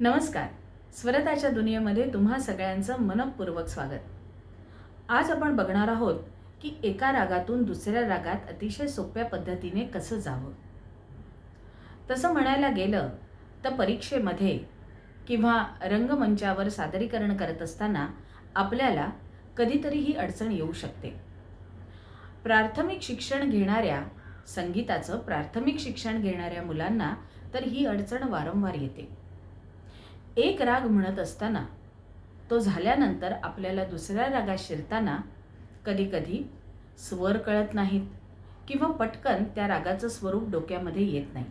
नमस्कार. स्वरताच्या दुनियेमध्ये तुम्हा सगळ्यांचं मनपूर्वक स्वागत. आज आपण बघणार आहोत की एका रागातून दुसऱ्या रागात अतिशय सोप्या पद्धतीने कसं जावं. तसं म्हणायला गेलं तर परीक्षेमध्ये किंवा रंगमंचावर सादरीकरण करत असताना आपल्याला कधीतरी ही अडचण येऊ शकते. प्राथमिक शिक्षण घेणाऱ्या संगीताचं प्राथमिक शिक्षण घेणाऱ्या मुलांना तर ही अडचण वारंवार येते. एक राग म्हणत असताना तो झाल्यानंतर आपल्याला दुसऱ्या रागात शिरताना कधीकधी स्वर कळत नाहीत किंवा पटकन त्या रागाचं स्वरूप डोक्यामध्ये येत नाही.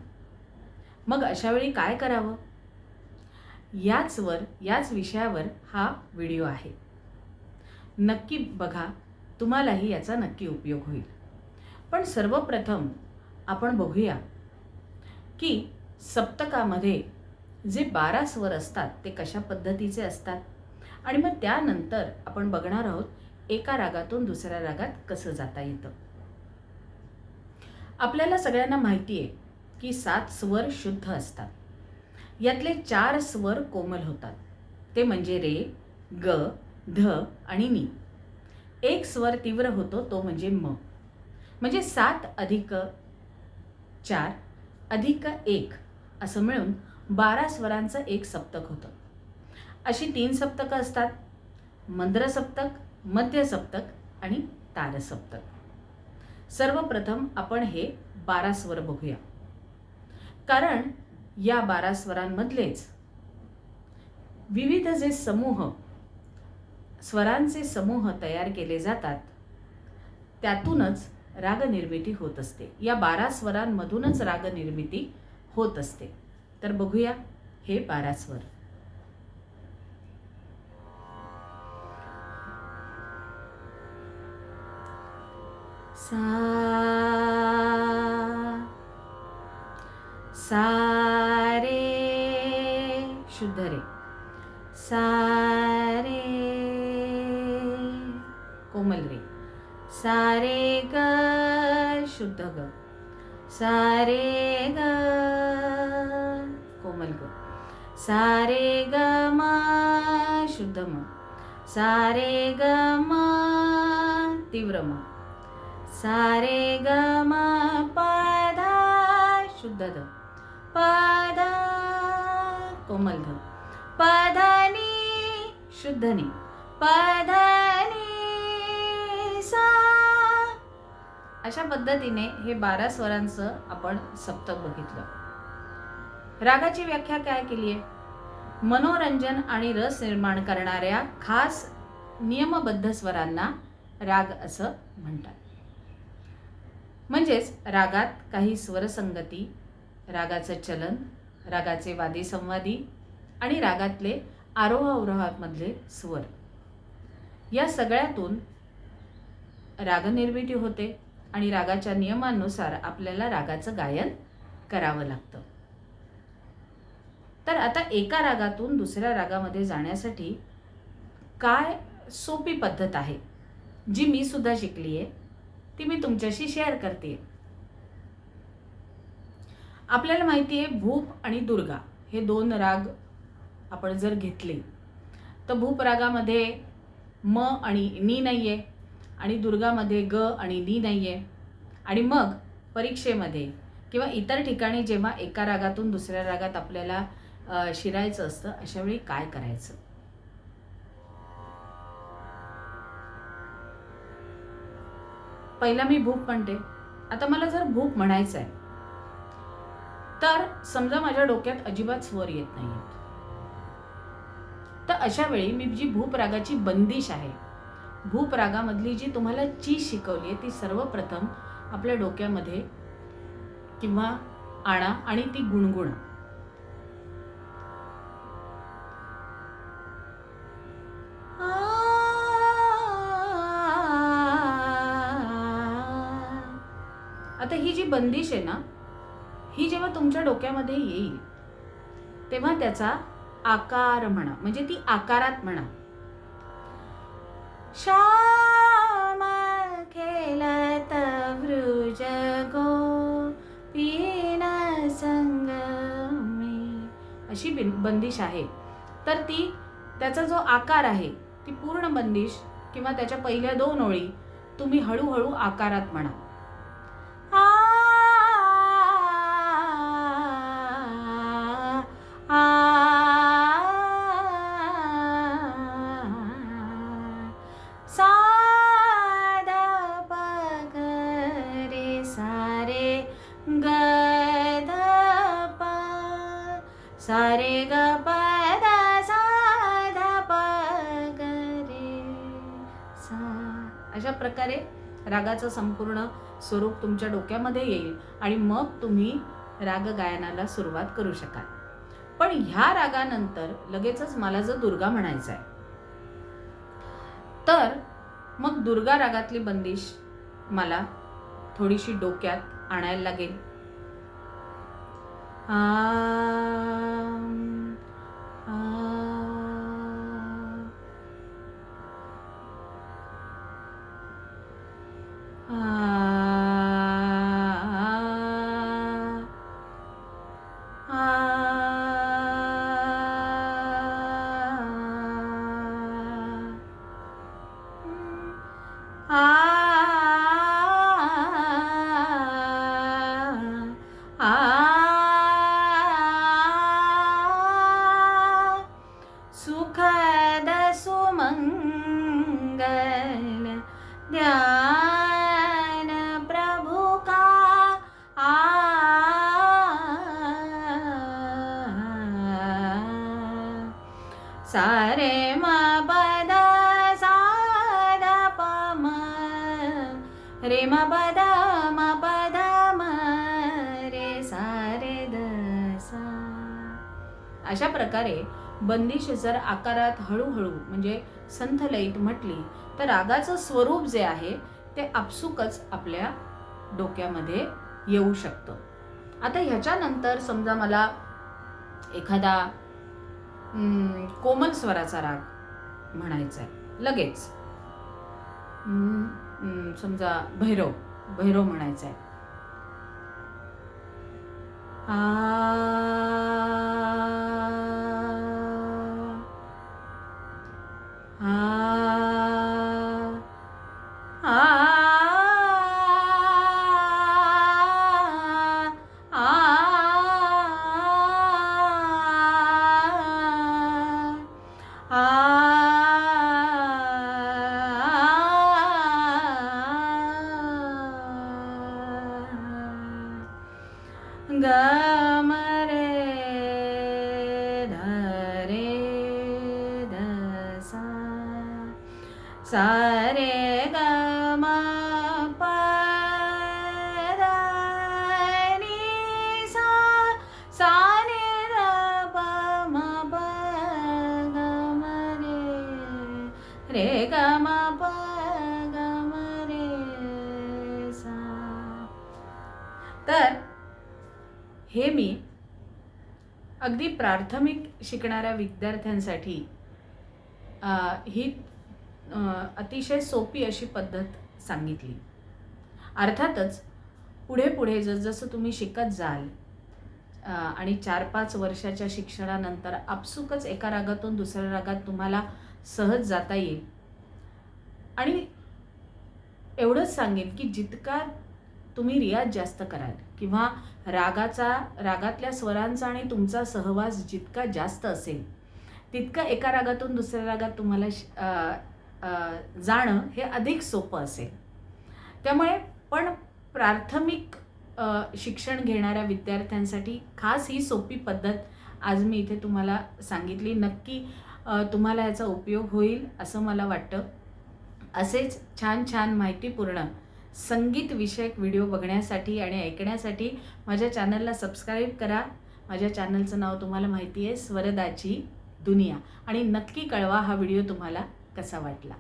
मग अशावेळी काय करावं? याचवर याच विषयावर हा व्हिडिओ आहे. नक्की बघा तुम्हालाही याचा नक्की उपयोग होईल. पण सर्वप्रथम आपण बघूया की सप्तकामध्ये जे बारा स्वर असतात ते कशा पद्धतीचे असतात? आणि मग त्यानंतर आपण बघणार आहोत एका रागातून दुसऱ्या रागात कसं जाता येतं? आपल्याला सगळ्यांना माहिती आहे की सात स्वर शुद्ध असतात. यातले चार स्वर कोमल होतात. ते म्हणजे रे ग ध आणि नी. एक स्वर तीव्र होतो तो म्हणजे म. म्हणजे सात अधिक चार अधिक एक. असं मिळून बारा स्वरांचं एक सप्तक होतं. अशी तीन सप्तकं असतात. मंद्र सप्तक मध्य सप्तक आणि तार सप्तक सर्वप्रथम आपण हे बारा स्वर बघूया. कारण या बारा स्वरांमधलेच विविध जे समूह स्वरांचे समूह तयार केले जातात त्यातूनच रागनिर्मिती होत असते. या बारा स्वरांमधूनच रागनिर्मिती होत असते. तर बघूया हे बारा स्वर सा सारे शुद्ध रे. सारे कोमल रे. सारे ग शुद्ध ग. सारे ग सारे ग मा शुद्ध म. सारे ग मा तीव्र म. सारे ग मा पाधा शुद्ध ध. पाधा कोमल ध. पधनी शुद्धनी पाधानी सा. अशा पद्धतीने हे बारा स्वरांचं आपण सप्तक बघितलं. रागाची व्याख्या काय केली आहे मनोरंजन आणि रस निर्माण करणाऱ्या खास नियमबद्ध स्वरांना राग असं म्हणतात. म्हणजेच रागात काही स्वरसंगती रागाचं चलन रागाचे वादी संवादी आणि रागातले आरोह अवरोहामधले स्वर. या सगळ्यातून रागनिर्मिती होते आणि रागाच्या नियमानुसार आपल्याला रागाचं गायन करावं लागतं. तर आता एका रागातून दुसऱ्या रागामध्ये जाण्यासाठी काय सोपी पद्धत आहे? जी मी सुद्धा शिकली आहे ती मी तुमच्याशी शेअर करते. आपल्याला माहिती आहे भूप आणि दुर्गा हे दोन राग आपण जर घेतले तर भूप रागामध्ये म आणि नी नाही आहे आणि दुर्गामध्ये ग आणि नी नाही आहे आणि मग परीक्षेमध्ये किंवा इतर ठिकाणी जेव्हा एका रागातून दुसऱ्या रागात आपल्याला शिरायचं असतं अशा वेळी काय करायचं? पहिला मी भूक म्हणते. आता मला जर भूक म्हणायचं आहे तर समजा माझ्या डोक्यात अजिबात स्वर येत नाही तर अशा वेळी मी जी भूपरागाची बंदिश आहे भूपरागामधली जी तुम्हाला ची शिकवली आहे ती सर्वप्रथम आपल्या डोक्यामध्ये किंवा आणा आणि ती गुणगुणा. आता ही जी बंदिश आहे ना ही जेव्हा तुमच्या डोक्यामध्ये येईल तेव्हा त्याचा आकार म्हणा म्हणजे ती आकारात म्हणा. श्याम खेलत वृज गो संग अशी बिन बंदिश आहे. तर ती त्याचा जो आकार आहे ती पूर्ण बंदिश किंवा त्याच्या पहिल्या दोन ओळी तुम्ही हळूहळू आकारात म्हणा. प्रकारे रागाचं संपूर्ण स्वरूप तुमच्या डोक्यामध्ये येईल आणि मग तुम्ही राग गायनाला सुरुवात करू शकाल. पण ह्या रागानंतर लगेचच मला जर दुर्गा म्हणायचं आहे तर मग दुर्गा रागातली बंदिश मला थोडीशी डोक्यात आणायला लागेल. आ, मा बादा मा बादा मा रे सारे द सा अशा प्रकारे बंदिश जर आकारात हळूहळू म्हणजे संथ लयीत म्हटली तर रागाचं स्वरूप जे आहे ते आपसुकच आपल्या डोक्यामध्ये येऊ शकतं. आता ह्याच्यानंतर समजा मला एखादा कोमल स्वराचा राग म्हणायचा आहे लगेच समजा भैरव भैरव म्हणायचा आहे आ तर हे मी अगदी प्राथमिक शिकणाऱ्या विद्यार्थ्यांसाठी ही अतिशय सोपी अशी पद्धत सांगितली. अर्थातच पुढे पुढे जसजसं तुम्ही शिकत जाल आणि चार पाच वर्षाच्या शिक्षणानंतर आपसुकच एका रागातून दुसऱ्या रागात तुम्हाला सहज जाता येईल. आणि एवढंच सांगेन की जितका तुम्ही रियाज जास्त कराल. किंवा रागाचा रागातल्या स्वरांचा आणि तुमचा सहवास जितका जास्त असेल तितकं एका रागातून दुसऱ्या रागात तुम्हाला श- जाणं हे अधिक सोपं असेल. त्यामुळे पण प्राथमिक शिक्षण घेणाऱ्या विद्यार्थ्यांसाठी खास ही सोपी पद्धत आज मी इथे तुम्हाला सांगितली. नक्की तुम्हाला याचा उपयोग होईल असं मला वाटतं. असेच छान छान माहितीपूर्ण संगीत विषयक व्हिडिओ बघण्यासाठी आणि ऐकण्यासाठी माझ्या चॅनलला सबस्क्राईब करा. माझ्या चॅनलचं नाव तुम्हाला माहिती आहे स्वरदाची दुनिया. आणि नक्की कळवा हा व्हिडिओ तुम्हाला कसा वाटला.